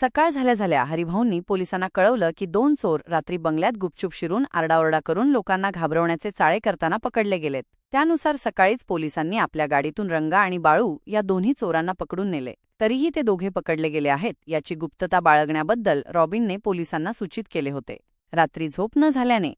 सकाळ झाल्या झाल्या हरिभाऊंनी पोलिसांना कळवलं की दोन चोर रात्री बंगल्यात गुपचूप शिरून आरडाओरडा करून लोकांना घाबरवण्याचे चाळे करताना पकडले गेलेत. त्यानुसार सकाळीच पोलिसांनी आपल्या गाडीतून रंगा आणि बाळू या दोन्ही चोरांना पकडून नेले. तरीही ते दोघे पकडले गेले आहेत याची गुप्तता बाळगण्याबद्दल रॉबिनने पोलिसांना सूचित केले होते. रात्री झोप न झाल्याने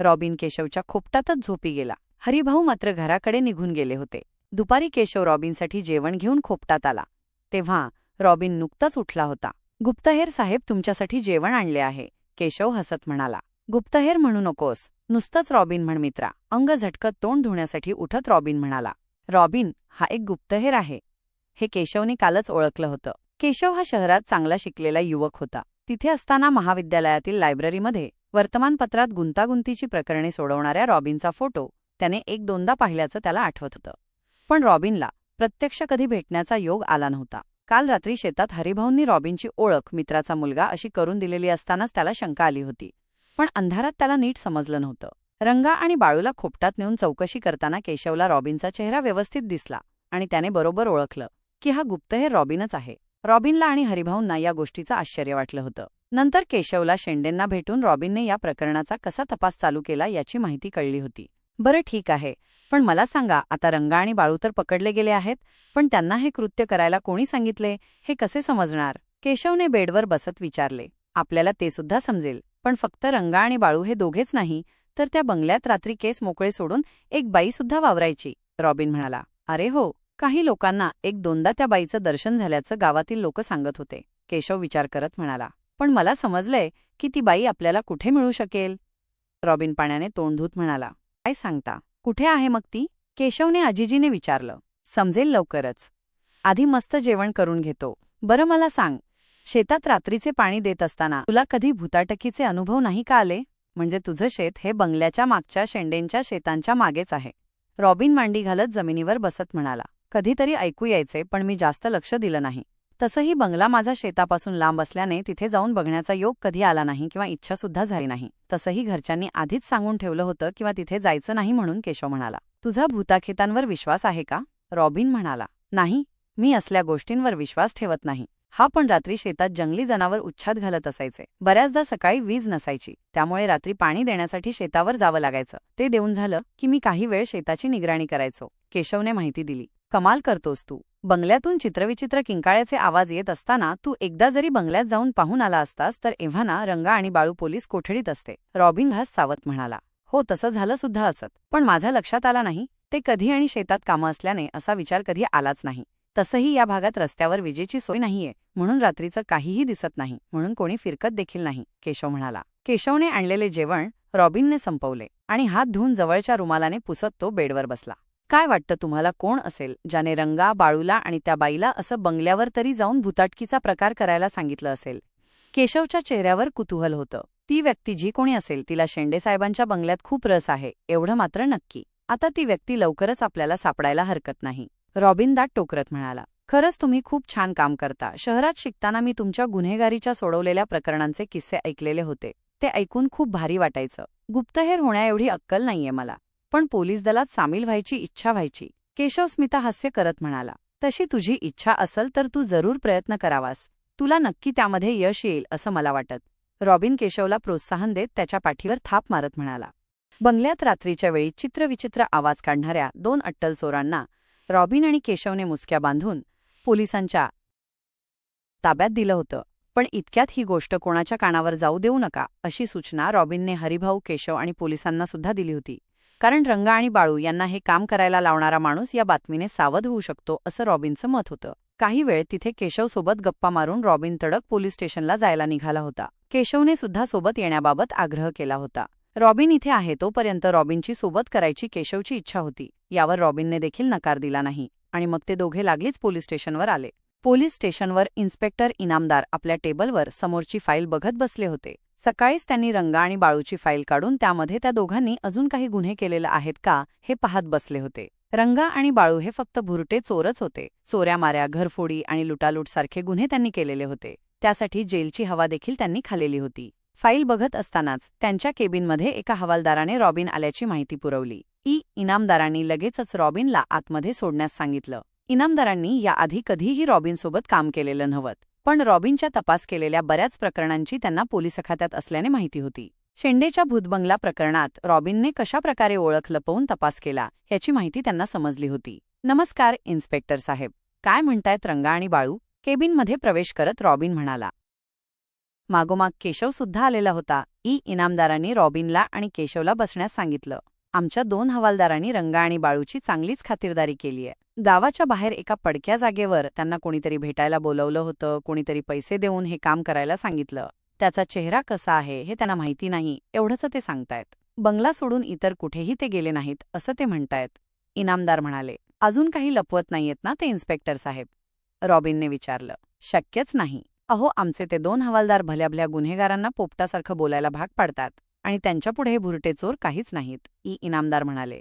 रॉबिन केशवच्या खोपटातच झोपी गेला. हरिभाऊ मात्र घराकडे निघून गेले होते. दुपारी केशव रॉबिनसाठी जेवण घेऊन खोपटात आला. तेव्हा रॉबिन नुकताच उठला होता. गुप्तहेर साहेब तुमच्यासाठी जेवण आणले आहे. केशव हसत म्हणाला. गुप्तहेर म्हणू नकोस. नुसतंच रॉबिन म्हण मित्रा. अंग झटकत तोंड धुण्यासाठी उठत रॉबिन म्हणाला. रॉबिन हा एक गुप्तहेर आहे. हे केशवने कालच ओळखलं होतं. केशव हा शहरात चांगला शिकलेला युवक होता. तिथे असताना महाविद्यालयातील लायब्ररीमध्ये वर्तमानपत्रात गुंतागुंतीची प्रकरणे सोडवणाऱ्या रॉबिनचा फोटो त्याने एक दोनदा पाहिल्याचं त्याला आठवत होतं. पण रॉबिनला प्रत्यक्ष कधी भेटण्याचा योग आला नव्हता. काल रात्री शेतात हरिभाऊंनी रॉबिनची ओळख मित्राचा मुलगा अशी करून दिलेली असतानाच त्याला शंका आली होती. पण अंधारात त्याला नीट समजलं नव्हतं. रंगा आणि बाळूला खोपटात नेऊन चौकशी करताना केशवला रॉबिनचा चेहरा व्यवस्थित दिसला आणि त्याने बरोबर ओळखलं की हा गुप्तहेर रॉबिनच आहे. रॉबिनला आणि हरिभाऊंना या गोष्टीचं आश्चर्य वाटलं होतं. नंतर केशवला शेंडेंना भेटून रॉबिनने या प्रकरणाचा कसा तपास चालू केला याची माहिती कळली होती. बरं ठीक आहे. पण मला सांगा आता रंगा आणि बाळू तर पकडले गेले आहेत पण त्यांना हे कृत्य करायला कोणी सांगितले? हे कसे समजणार? केशवने बेडवर बसत विचारले. आपल्याला ते सुद्धा समजेल पण फक्त रंगा आणि बाळू हे दोघेच नाही तर त्या बंगल्यात रात्री केस मोकळे सोडून एक बाई सुद्धा वावरायची रॉबिन म्हणाला. अरे हो काही लोकांना एक दोनदा त्या बाईचं दर्शन झाल्याचं गावातील लोक सांगत होते केशव विचार करत म्हणाला. पण मला समजलंय की ती बाई आपल्याला कुठे मिळू शकेल? रॉबिन पाण्याने तोंड धूत म्हणाला. काय सांगता? कुठे आहे मग ती? केशवने अजिजीने विचारलं. समजेल लवकरच. आधी मस्त जेवण करून घेतो. बरं मला सांग. शेतात रात्रीचे पाणी देत असताना तुला कधी भूताटकीचे अनुभव नाही का आले? म्हणजे तुझं शेत हे बंगल्याच्या मागच्या शेंडेंच्या शेतांच्या मागेच आहे. रॉबिन मांडी घालत जमिनीवर बसत म्हणाला. कधीतरी ऐकू यायचे पण मी जास्त लक्ष दिलं नाही. तसंही बंगला माझा शेतापासून लांब असल्याने तिथे जाऊन बघण्याचा योग कधी आला नाही किंवा इच्छासुद्धा झाली नाही. तसंही घरच्यांनी आधीच सांगून ठेवलं होतं किंवा तिथे जायचं नाही म्हणून केशव म्हणाला. तुझा भूताखेतांवर विश्वास आहे का? रॉबिन म्हणाला. नाही मी असल्या गोष्टींवर विश्वास ठेवत नाही. हा पण रात्री शेतात जंगली जनावर उच्छाद घालत असायचे. बऱ्याचदा सकाळी वीज नसायची. त्यामुळे रात्री पाणी देण्यासाठी शेतावर जावं लागायचं. ते देऊन झालं की मी काही वेळ शेताची निगराणी करायचो. केशवने माहिती दिली. कमाल करतोस तू. बंगल्यातून चित्रविचित्र किंकाळ्याचे आवाज येत असताना तू एकदा जरी बंगल्यात जाऊन पाहून आला असतास तर एव्हाना रंगा आणि बाळू पोलीस कोठडीत असते. रॉबिंग घास सावत म्हणाला. हो तसं झालं सुद्धा असत. पण माझ्या लक्षात आला नाही. ते कधी आणि शेतात कामं असल्याने असा विचार कधी आलाच नाही. तसंही या भागात रस्त्यावर विजेची सोय नाहीये. म्हणून रात्रीचं काहीही दिसत नाही. म्हणून कोणी फिरकत देखील नाही केशव म्हणाला. केशवने आणलेले जेवण रॉबिनने संपवले आणि हात धुवून जवळच्या रुमालाने पुसत तो बेडवर बसला. काय वाटतं तुम्हाला? कोण असेल? ज्याने रंगा बाळूला आणि त्या बाईला असं बंगल्यावर तरी जाऊन भुताटकीचा प्रकार करायला सांगितलं असेल. केशवच्या चेहऱ्यावर कुतूहल होतं. ती व्यक्ती जी कोणी असेल तिला शेंडेसाहेबांच्या बंगल्यात खूप रस आहे एवढं मात्र नक्की. आता ती व्यक्ती लवकरच आपल्याला सापडायला हरकत नाही. रॉबिन दाट टोकरत म्हणाला खरंच तुम्ही खूप छान काम करता. शहरात शिकताना मी तुमच्या गुन्हेगारीच्या सोडवलेल्या प्रकरणांचे किस्से ऐकलेले होते. ते ऐकून खूप भारी वाटायचं. गुप्तहेर होण्याएवढी अक्कल नाहीये मला. पण पोलीस दलात सामील व्हायची इच्छा व्हायची. केशव स्मिता हास्य करत म्हणाला तशी तुझी इच्छा असल तर तू जरूर प्रयत्न करावास. तुला नक्की त्यामध्ये यश येईल असं मला वाटत. रॉबिन केशवला प्रोत्साहन देत त्याच्या पाठीवर थाप मारत म्हणाला. बंगल्यात रात्रीच्या वेळी चित्रविचित्र आवाज काढणाऱ्या दोन अट्टल चोरांना रॉबिन आणि केशवने मुसक्या बांधून पोलिसांच्या ताब्यात दिलं होतं. पण इतक्यात ही गोष्ट कोणाच्या कानावर जाऊ देऊ नका अशी सूचना रॉबिनने हरिभाऊ केशव आणि पोलिसांना सुद्धा दिली होती. कारण रंगा आणि बाळू यांना हे काम करायला लावणारा माणूस या बातमीने सावध होऊ शकतो असं रॉबिनचं मत होतं. काही वेळ तिथे केशवसोबत गप्पा मारून रॉबिन तडक पोलीस स्टेशनला जायला निघाला होता. केशवने सुद्धा सोबत येण्याबाबत आग्रह केला होता. रॉबिन इथे आहे तोपर्यंत रॉबिनची सोबत करायची केशवची इच्छा होती. यावर रॉबिनने देखील नकार दिला नाही आणि मग ते दोघे लागलीच पोलीस स्टेशनवर आले. पोलीस स्टेशनवर इन्स्पेक्टर इनामदार आपल्या टेबलवर समोरची फाईल बघत बसले होते. सकाळीच त्यांनी रंगा आणि बाळूची फाईल काढून त्यामध्ये त्या दोघांनी अजून काही गुन्हे केलेले आहेत का हे पाहत बसले होते. रंगा आणि बाळू हे फक्त भुरटे चोरच होते. चोऱ्या माऱ्या घरफोडी आणि लुटालूट सारखे गुन्हे त्यांनी केलेले होते. त्यासाठी जेलची हवा देखील त्यांनी खालेली होती. फाईल बघत असतानाच त्यांच्या केबिनमध्ये एका हवालदाराने रॉबिन आल्याची माहिती पुरवली. ई इनामदारांनी लगेचच रॉबिनला आतमध्ये सोडण्यास सांगितलं. इनामदारांनी याआधी कधीही रॉबिनसोबत काम केलेलं नव्हतं. पण रॉबिनच्या तपास केलेल्या बऱ्याच प्रकरणांची त्यांना पोलीस खात्यात असल्याने माहिती होती. शेंडेच्या भूतबंगला प्रकरणात रॉबिनने कशाप्रकारे ओळख लपवून तपास केला याची माहिती त्यांना समजली होती. नमस्कार इन्स्पेक्टर साहेब. काय म्हणतायत रंगा आणि बाळू? केबिनमध्ये प्रवेश करत रॉबिन म्हणाला. मागोमाग केशव सुद्धा आलेला होता. ई इनामदारांनी रॉबिनला आणि केशवला बसण्यास सांगितलं. आमच्या दोन हवालदारांनी रंगा आणि बाळूची चांगलीच खातिरदारी केलीय गावाच्या बाहेर एका पडक्या जागेवर त्यांना कोणीतरी भेटायला बोलवलं होतं कोणीतरी पैसे देऊन हे काम करायला सांगितलं. त्याचा चेहरा कसा आहे हे त्यांना माहिती नाही एवढंच ते सांगतायत. बंगला सोडून इतर कुठेही ते गेले नाहीत असं ते म्हणतायत. इनामदार म्हणाले अजून काही लपवत नाहीयेत ना ते इन्स्पेक्टर साहेब? रॉबिनने विचारलं. शक्यच नाही. अहो आमचे ते दोन हवालदार भल्याभल्या गुन्हेगारांना पोपटासारखं बोलायला भाग पाडतात. आणि त्यांच्यापुढे भुरटे चोर काहीच नाहीत ई इनामदार म्हणाले.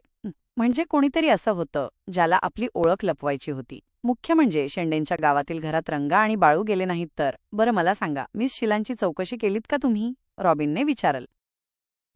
म्हणजे कोणीतरी असं होतं ज्याला आपली ओळख लपवायची होती. मुख्य म्हणजे शेंडेंच्या गावातील घरात रंगा आणि बाळू गेले नाहीत तर. बरं मला सांगा मिस शिलांची चौकशी केलीत का तुम्ही? रॉबिनने विचारल.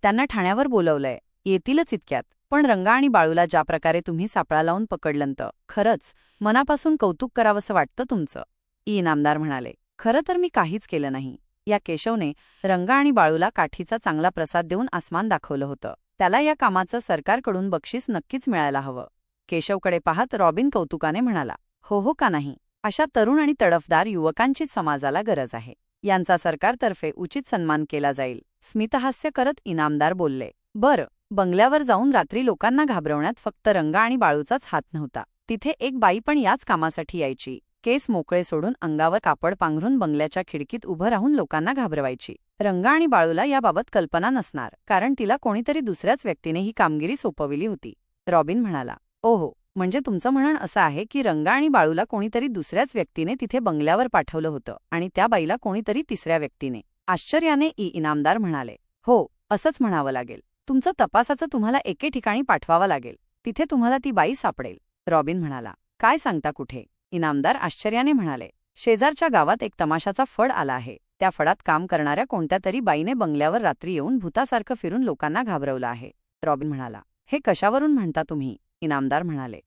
त्यांना ठाण्यावर बोलवलंय. येतीलच इतक्यात. पण रंगा आणि बाळूला ज्या प्रकारे तुम्ही सापळा लावून पकडलंत खरंच मनापासून कौतुक करावंसं वाटतं तुमचं. ई इनामदार म्हणाले. खरं तर मी काहीच केलं नाही. या केशवने रंगा आणि बाळूला काठीचा चांगला प्रसाद देऊन आसमान दाखवलं होतं. त्याला या कामाचं सरकारकडून बक्षीस नक्कीच मिळायला हवं. केशवकडे पाहत रॉबिन कौतुकाने म्हणाला हो हो का नाही? अशा तरुण आणि तडफदार युवकांचीच समाजाला गरज आहे. यांचा सरकारतर्फे उचित सन्मान केला जाईल. स्मितहास्य करत इनामदार बोलले बरं बंगल्यावर जाऊन रात्री लोकांना घाबरवण्यात फक्त रंगा आणि बाळूचाच हात नव्हता. तिथे एक बाई पण याच कामासाठी यायची. केस मोकळे सोडून अंगावर कापड पांघरून बंगल्याच्या खिडकीत उभं राहून लोकांना घाबरवायची. रंगा आणि बाळूला याबाबत कल्पना नसणार कारण तिला कोणीतरी दुसऱ्याच व्यक्तीने ही कामगिरी सोपविली होती. रॉबिन म्हणाला ओहो म्हणजे तुमचं म्हणणं असं आहे की रंगा आणि बाळूला कोणीतरी दुसऱ्याच व्यक्तीने तिथे बंगल्यावर पाठवलं होतं आणि त्या बाईला कोणीतरी तिसऱ्या व्यक्तीने? आश्चर्याने ई इनामदार म्हणाले हो असंच म्हणावं लागेल. तुमचं तपासाचं तुम्हाला एके ठिकाणी पाठवावं लागेल. तिथे तुम्हाला ती बाई सापडेल. रॉबिन म्हणाला काय सांगता कुठे? इनामदार आश्चर्याने म्हणाले शेजारच्या गावात एक तमाशाचा फड आला आहे. त्या फडात काम करणाऱ्या कोणत्या तरी बाईने बंगल्यावर रात्री येऊन भूतासारखं फिरून लोकांना घाबरवलं आहे. रॉबिन म्हणाला हे कशावरून म्हणता तुम्ही? इनामदार म्हणाले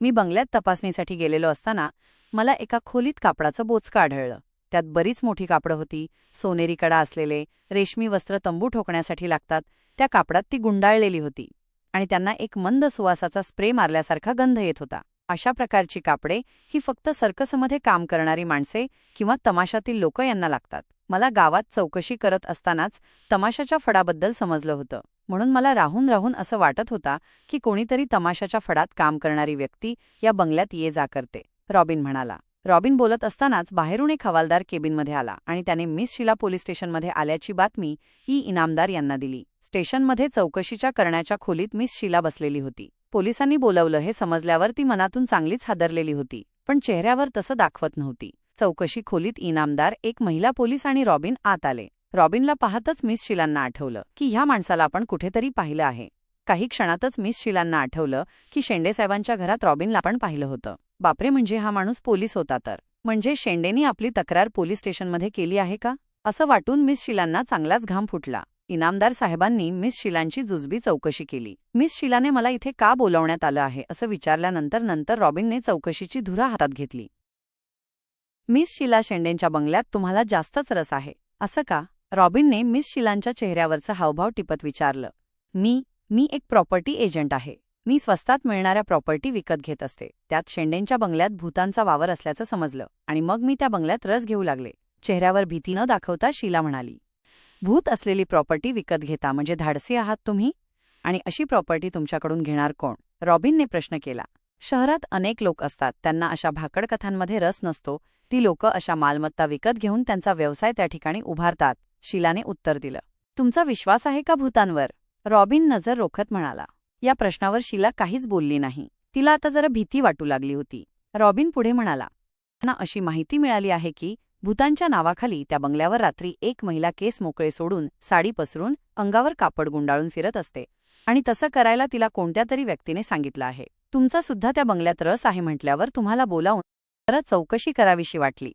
मी बंगल्यात तपासणीसाठी गेलेलो असताना मला एका खोलीत कापडाचं बोचकं आढळलं. त्यात बरीच मोठी कापडं होती. सोनेरी कडा असलेले रेशमी वस्त्र तंबू ठोकण्यासाठी लागतात. त्या कापडात ती गुंडाळलेली होती आणि त्यांना एक मंद सुवासाचा स्प्रे मारल्यासारखा गंध येत होता. अशा प्रकारची कापडे ही फक्त सर्कसमध्ये काम करणारी माणसे किंवा तमाशातील लोक यांना लागतात. मला गावात चौकशी करत असतानाच तमाशाच्या फडाबद्दल समजलं होतं. म्हणून मला राहून राहून असं वाटत होता की कोणीतरी तमाशाच्या फडात काम करणारी व्यक्ती या बंगल्यात ये जा करते. रॉबिन म्हणाला. रॉबिन बोलत असतानाच बाहेरून एक हवालदार केबिनमध्ये आला आणि त्याने मिस शिला पोलीस स्टेशनमध्ये आल्याची बातमी ई इनामदार यांना दिली. स्टेशनमध्ये चौकशीच्या करण्याच्या खोलीत मिस शिला बसलेली होती. पोलिसांनी बोलवलं हे समजल्यावर ती मनातून चांगलीच हादरलेली होती पण चेहऱ्यावर तसं दाखवत नव्हती. चौकशी खोलीत इनामदार एक महिला पोलीस आणि रॉबिन आत आले. रॉबिनला पाहतच मिस शिलांना आठवलं की ह्या माणसाला आपण कुठेतरी पाहिलं आहे. काही क्षणातच मिस शिलांना आठवलं की शेंडेसाहेबांच्या घरात रॉबिनला पण पाहिलं होतं. बापरे म्हणजे हा माणूस पोलीस होता तर. म्हणजे शेंडेनी आपली तक्रार पोलीस स्टेशनमध्ये केली आहे का? असं वाटून मिस शिलांना चांगलाच घाम फुटला. इनामदार साहेबांनी मिस शिलांची जुजबी चौकशी केली. मिस शिलाने मला इथे का बोलावण्यात आलं आहे असं विचारल्यानंतर नंतर रॉबिनने चौकशीची धुरा हातात घेतली. मिस शिला शेंडेंच्या बंगल्यात तुम्हाला जास्तच रस आहे असं का? रॉबिनने मिस शिलांच्या चेहऱ्यावरचं हावभाव टिपत विचारलं. मी मी एक प्रॉपर्टी एजंट आहे. मी स्वस्तात मिळणाऱ्या प्रॉपर्टी विकत घेत असते. त्यात शेंडेंच्या बंगल्यात भूतांचा वावर असल्याचं समजलं आणि मग मी त्या बंगल्यात रस घेऊ लागले. चेहऱ्यावर भीती न दाखवता शिला म्हणाली भूत असलेली प्रॉपर्टी विकत घेता म्हणजे धाडसी आहात तुम्ही? आणि अशी प्रॉपर्टी तुमच्याकडून घेणार कोण? रॉबिनने प्रश्न केला. शहरात अनेक लोक असतात त्यांना अशा भाकड कथांमध्ये रस नसतो. ती लोक अशा मालमत्ता विकत घेऊन त्यांचा व्यवसाय त्या ठिकाणी उभारतात शिलाने उत्तर दिलं. तुमचा विश्वास आहे का भूतांवर? रॉबिन नजर रोखत म्हणाला. या प्रश्नावर शिला काहीच बोलली नाही. तिला आता जरा भीती वाटू लागली होती. रॉबिन पुढे म्हणाला त्यांना अशी माहिती मिळाली आहे की भूतांच्या नावाखाली त्या बंगल्यावर रात्री एक महिला केस मोकळे सोडून साडी पसरून अंगावर कापड गुंडाळून फिरत असते. आणि तसं करायला तिला कोणत्या तरी व्यक्तीने सांगितलं आहे. तुमचा सुद्धा त्या बंगल्यात रस आहे म्हटल्यावर तुम्हाला बोलावून जरा चौकशी करावीशी वाटली.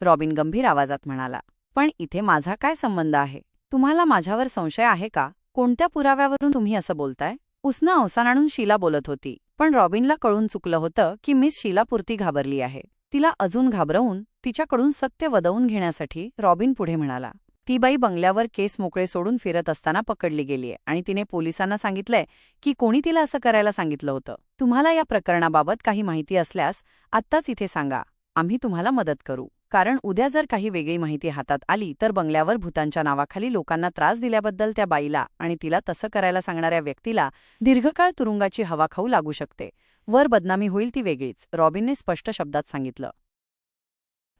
रॉबिन गंभीर आवाजात म्हणाला पण इथे माझा काय संबंध आहे? तुम्हाला माझ्यावर संशय आहे का? कोणत्या पुराव्यावरून तुम्ही असं बोलताय? उसनं अवसान आणून शीला बोलत होती पण रॉबिनला कळून चुकलं होतं की मिस शीला पुरती घाबरली आहे. तिला अजून घाबरवून तिच्याकडून सत्य वदवून घेण्यासाठी रॉबिन पुढे म्हणाला ती बाई बंगल्यावर केस मोकळे सोडून फिरत असताना पकडली गेलीय आणि तिने पोलिसांना सांगितलंय की कोणी तिला असं करायला सांगितलं होतं. तुम्हाला या प्रकरणाबाबत काही माहिती असल्यास आत्ताच इथे सांगा. आम्ही तुम्हाला मदत करू. कारण उद्या जर काही वेगळी माहिती हातात आली तर बंगल्यावर भूतांच्या नावाखाली लोकांना त्रास दिल्याबद्दल त्या बाईला आणि तिला तसं करायला सांगणाऱ्या व्यक्तीला दीर्घकाळ तुरुंगाची हवा खाऊ लागू शकते. वर बदनामी होईल ती वेगळीच रॉबिनने स्पष्ट शब्दात सांगितलं.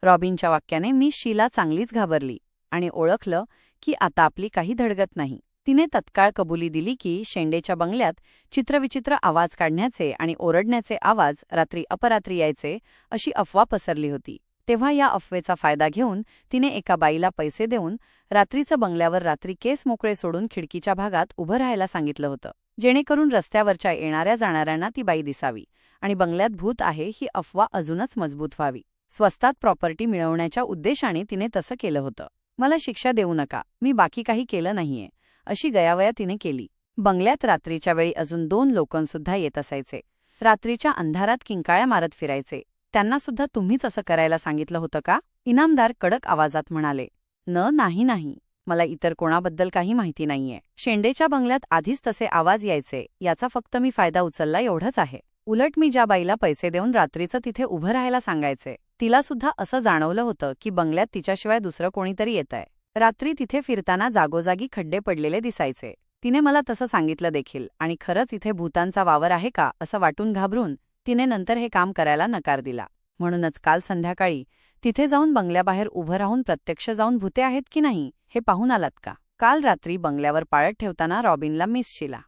रॉबिनच्या वाक्याने मी शीला चांगलीच घाबरली आणि ओळखलं की आता आपली काही धडगत नाही. तिने तत्काळ कबुली दिली की शेंडेच्या बंगल्यात चित्रविचित्र आवाज काढण्याचे आणि ओरडण्याचे आवाज रात्री अपरात्री यायचे अशी अफवा पसरली होती. तेव्हा या अफवेचा फायदा घेऊन तिने एका बाईला पैसे देऊन रात्रीचं बंगल्यावर रात्री केस मोकळे सोडून खिडकीच्या भागात उभं राहायला सांगितलं होतं. जेणेकरून रस्त्यावरच्या येणाऱ्या जाणाऱ्यांना ती बाई दिसावी आणि बंगल्यात भूत आहे ही अफवा अजूनच मजबूत व्हावी. स्वस्तात प्रॉपर्टी मिळवण्याच्या उद्देशाने तिने तसं केलं होतं. मला शिक्षा देऊ नका. मी बाकी काही केलं नाहीये. अशी गयावया तिने केली. बंगल्यात रात्रीच्या वेळी अजून दोन लोकंसुद्धा येत असायचे. रात्रीच्या अंधारात किंकाळ्या मारत फिरायचे. त्यांना सुद्धा तुम्हीच असं करायला सांगितलं होतं का? इनामदार कडक आवाजात म्हणाले न नाही नाही. मला इतर कोणाबद्दल काही माहिती नाहीये. शेंडेच्या बंगल्यात आधीच तसे आवाज यायचे. याचा फक्त मी फायदा उचलला एवढंच आहे. उलट मी ज्या बाईला पैसे देऊन रात्रीचं तिथे उभं राहायला सांगायचे तिला सुद्धा असं जाणवलं होतं की बंगल्यात तिच्याशिवाय दुसरं कोणीतरी येतंय. रात्री तिथे फिरताना जागोजागी खड्डे पडलेले दिसायचे. तिने मला तसं सांगितलं देखील आणि खरंच इथे भूतांचा वावर आहे का असं वाटून घाबरून तिने नंतर हे काम करायला नकार दिला. म्हणूनच काल संध्याकाळी तिथे जाऊन बंगल्याबाहेर उभं राहून प्रत्यक्ष जाऊन भूते आहेत की नाही हे पाहून आलात का? काल रात्री बंगल्यावर पाळत ठेवताना रॉबिनला मिस शिला.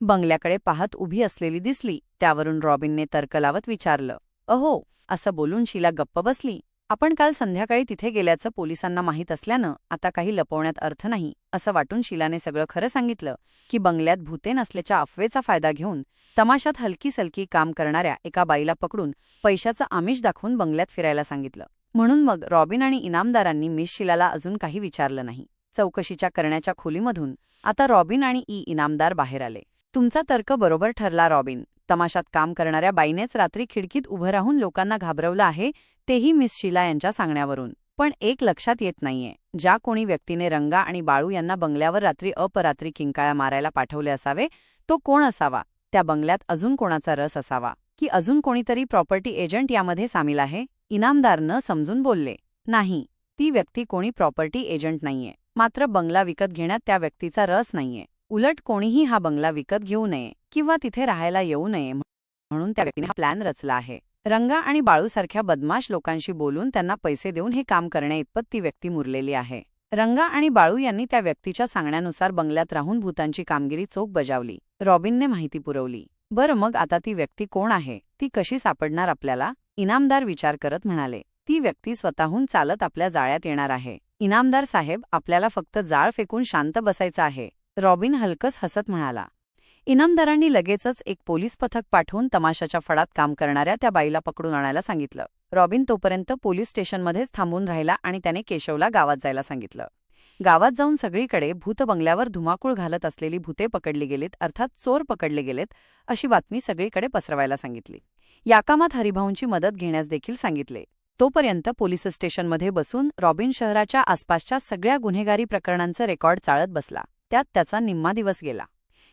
बंगल्याकडे पाहत उभी असलेली दिसली त्यावरून रॉबिनने तर्क लावत विचारलं अहो असं बोलून शिला गप्प बसली. आपण काल संध्याकाळी तिथे गेल्याचं पोलिसांना माहीत असल्यानं आता काही लपवण्यात अर्थ नाही असं वाटून शिलाने सगळं खरं सांगितलं की बंगल्यात भूते नसल्याच्या अफवेचा फायदा घेऊन तमाशात हलकी सलकी काम करणाऱ्या एका बाईला पकडून पैशाचं आमिष दाखवून बंगल्यात फिरायला सांगितलं. म्हणून मग रॉबिन आणि इनामदारांनी मिस शिलाला अजून काही विचारलं नाही. चौकशीच्या करण्याच्या खोलीमधून आता रॉबिन आणि ई इनामदार बाहेर आले. तुमचा तर्क बरोबर ठरला रॉबिन. तमाशात काम करणाऱ्या बाईनेच रात्री खिडकीत उभं राहून लोकांना घाबरवलं आहे तेही मिस शिला यांच्या सांगण्यावरून. पण एक लक्षात येत नाहीये. ज्या कोणी व्यक्तीने रंगा आणि बाळू यांना बंगल्यावर रात्री अपरात्री किंकाळ्या मारायला पाठवले असावे तो कोण असावा? त्या बंगल्यात अजून कोणाचा रस असावा? की अजून कोणीतरी प्रॉपर्टी एजंट यामध्ये सामील आहे? इनामदार न समजून बोलले. नाही. ती व्यक्ती कोणी प्रॉपर्टी एजंट नाहीये. मात्र बंगला विकत घेण्यात त्या व्यक्तीचा रस नाहीये. उलट कोणीही हा बंगला विकत घेऊ नये किंवा तिथे राहायला येऊ नये म्हणून त्या व्यक्तीने हा प्लॅन रचला आहे. रंगा आणि बाळूसारख्या बदमाश लोकांशी बोलून त्यांना पैसे देऊन हे काम करण्याइतपत ती व्यक्ती मुरलेली आहे. रंगा आणि बाळू यांनी त्या व्यक्तीच्या सांगण्यानुसार बंगल्यात राहून भूतांची कामगिरी चोख बजावली. रॉबिनने माहिती पुरवली. बरं मग आता ती व्यक्ती कोण आहे? ती कशी सापडणार आपल्याला? इनामदार विचार करत म्हणाले. ती व्यक्ती स्वतःहून चालत आपल्या जाळ्यात येणार आहे. इनामदार साहेब आपल्याला फक्त जाळ फेकून शांत बसायचं आहे. रॉबिन हलकस हसत म्हणाला इनामदारांनी लगेचच एक पोलीस पथक पाठवून तमाशाच्या फडात काम करणाऱ्या त्या बाईला पकडून आणायला सांगितलं. रॉबिन तोपर्यंत पोलीस स्टेशनमध्येच थांबून राहिला आणि त्याने केशवला गावात जायला सांगितलं. गावात जाऊन सगळीकडे भूत बंगल्यावर धुमाकूळ घालत असलेली भूते पकडली गेलीत अर्थात चोर पकडले गेलेत अशी बातमी सगळीकडे पसरवायला सांगितली. या कामात हरिभाऊंची मदत घेण्यास देखील सांगितले. तोपर्यंत पोलीस स्टेशनमध्ये बसून रॉबिन शहराच्या आसपासच्या सगळ्या गुन्हेगारी प्रकरणांचं रेकॉर्ड चाळत बसला. त्यात त्याचा निम्मा दिवस गेला.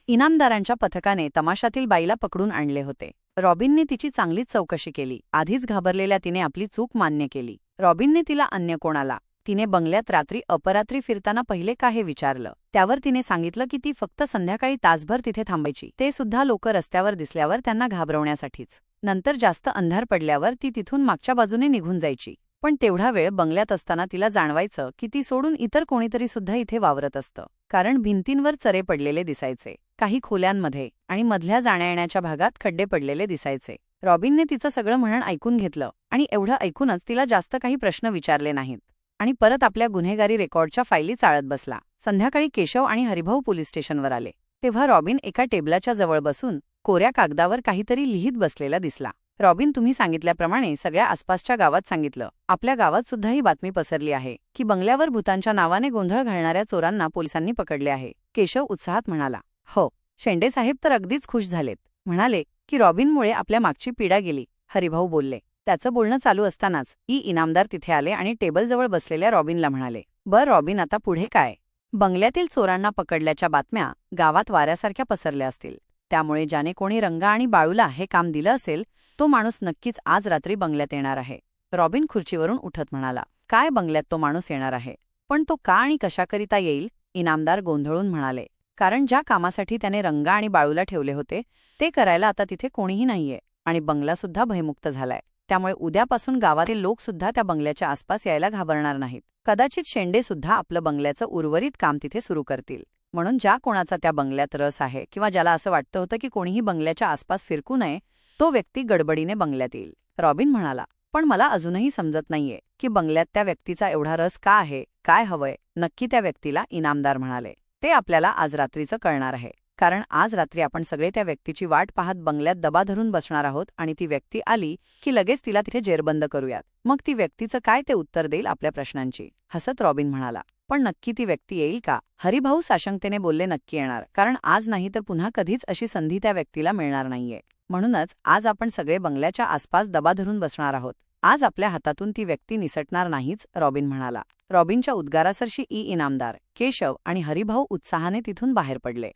इनामदारांच्या पथकाने तमाशातील बाईला पकडून आणले होते. रॉबिनने तिची चांगलीच चौकशी केली. आधीच घाबरलेल्या तिने आपली चूक मान्य केली. रॉबिनने तिला अन्य कोणाला? तिने बंगल्यात रात्री अपरात्री फिरताना पहिले का हे विचारलं? त्यावर तिने सांगितलं की ती फक्त संध्याकाळी तासभर तिथे थांबायची. ते सुद्धा लोक रस्त्यावर दिसल्यावर त्यांना घाबरवण्यासाठीच. नंतर जास्त अंधार पडल्यावर ती तिथून मागच्या बाजूने निघून जायची. पण तेवढा वेळ बंगल्यात असताना तिला जाणवायचं की ती सोडून इतर कोणीतरी सुद्धा इथे वावरत असतं. कारण भिंतींवर चरे पडलेले दिसायचे काही खोल्यांमध्ये आणि मधल्या जाण्यायेण्याच्या भागात खड्डे पडलेले दिसायचे. रॉबिनने तिचं सगळं म्हणण ऐकून घेतलं आणि एवढं ऐकूनच तिला जास्त काही प्रश्न विचारले नाहीत. आणि परत आपल्या गुन्हेगारी रेकॉर्डच्या फायली चाळत बसला. संध्याकाळी केशव आणि हरिभाऊ पोलीस स्टेशनवर आले. तेव्हा रॉबिन एका टेबलाच्या जवळ बसून कोऱ्या कागदावर काहीतरी लिहित बसलेला दिसला. रॉबिन तुम्ही सांगितल्याप्रमाणे सगळ्या आसपासच्या गावात सांगितलं. आपल्या गावात सुद्धा ही बातमी पसरली आहे की बंगल्यावर भूतांच्या नावाने गोंधळ घालणाऱ्या चोरांना पोलिसांनी पकडले आहे. केशव उत्साहात म्हणाला. हो शेंडे साहेब तर अगदीच खुश झालेत. म्हणाले की रॉबिनमुळे आपल्या मागची पीडा गेली हरिभाऊ बोलले. त्याचं बोलणं चालू असतानाच ई इनामदार तिथे आले आणि टेबलजवळ बसलेल्या रॉबिनला म्हणाले. बर रॉबिन आता पुढे काय? बंगल्यातील चोरांना पकडल्याच्या बातम्या गावात वाऱ्यासारख्या पसरल्या असतील. त्यामुळे ज्याने कोणी रंगा आणि बाळूला हे काम दिलं असेल तो माणूस नक्कीच आज रात्री बंगल्यात येणार आहे. रॉबिन खुर्चीवरून उठत म्हणाला काय बंगल्यात तो माणूस येणार आहे? पण तो का आणि कशाकरिता येईल? इनामदार गोंधळून म्हणाले कारण ज्या कामासाठी त्याने रंगा आणि बाळूला ठेवले होते ते करायला आता तिथे कोणीही नाहीये आणि बंगलासुद्धा भयमुक्त झालाय. त्यामुळे उद्यापासून गावातील लोकसुद्धा त्या बंगल्याच्या आसपास यायला घाबरणार नाहीत. कदाचित शेंडेसुद्धा आपलं बंगल्याचं उर्वरित काम तिथे सुरू करतील. म्हणून ज्या कोणाचा त्या बंगल्यात रस आहे किंवा ज्याला असं वाटतं होतं की कोणीही बंगल्याच्या आसपास फिरकू नये तो व्यक्ती गडबडीने बंगल्यात येईल. रॉबिन म्हणाला पण मला अजूनही समजत नाहीये की बंगल्यात त्या व्यक्तीचा एवढा रस का आहे काय हवंय. नक्की त्या व्यक्तीला इनामदार म्हणाले. ते आपल्याला आज रात्रीचं कळणार आहे. कारण आज रात्री आपण सगळे त्या व्यक्तीची वाट पाहत बंगल्यात दबा धरून बसणार आहोत आणि ती व्यक्ती आली की लगेच तिला तिथे जेरबंद करूयात. मग ती व्यक्तीचं काय ते उत्तर देईल आपल्या प्रश्नांची? हसत रॉबिन म्हणाला पण नक्की ती व्यक्ती येईल का? हरिभाऊ साशंकतेने बोलले नक्की येणार. कारण आज नाही तर पुन्हा कधीच अशी संधी त्या व्यक्तीला मिळणार नाहीये. म्हणूनच आज आपण सगळे बंगल्याच्या आसपास दबा धरून बसणार आहोत. आज आपल्या हातातून ती व्यक्ती निसटणार नाहीच रॉबिन म्हणाला. रॉबिनच्या उद्गारासरशी ई इनामदार केशव आणि हरिभाऊ उत्साहाने तिथून बाहेर पडले.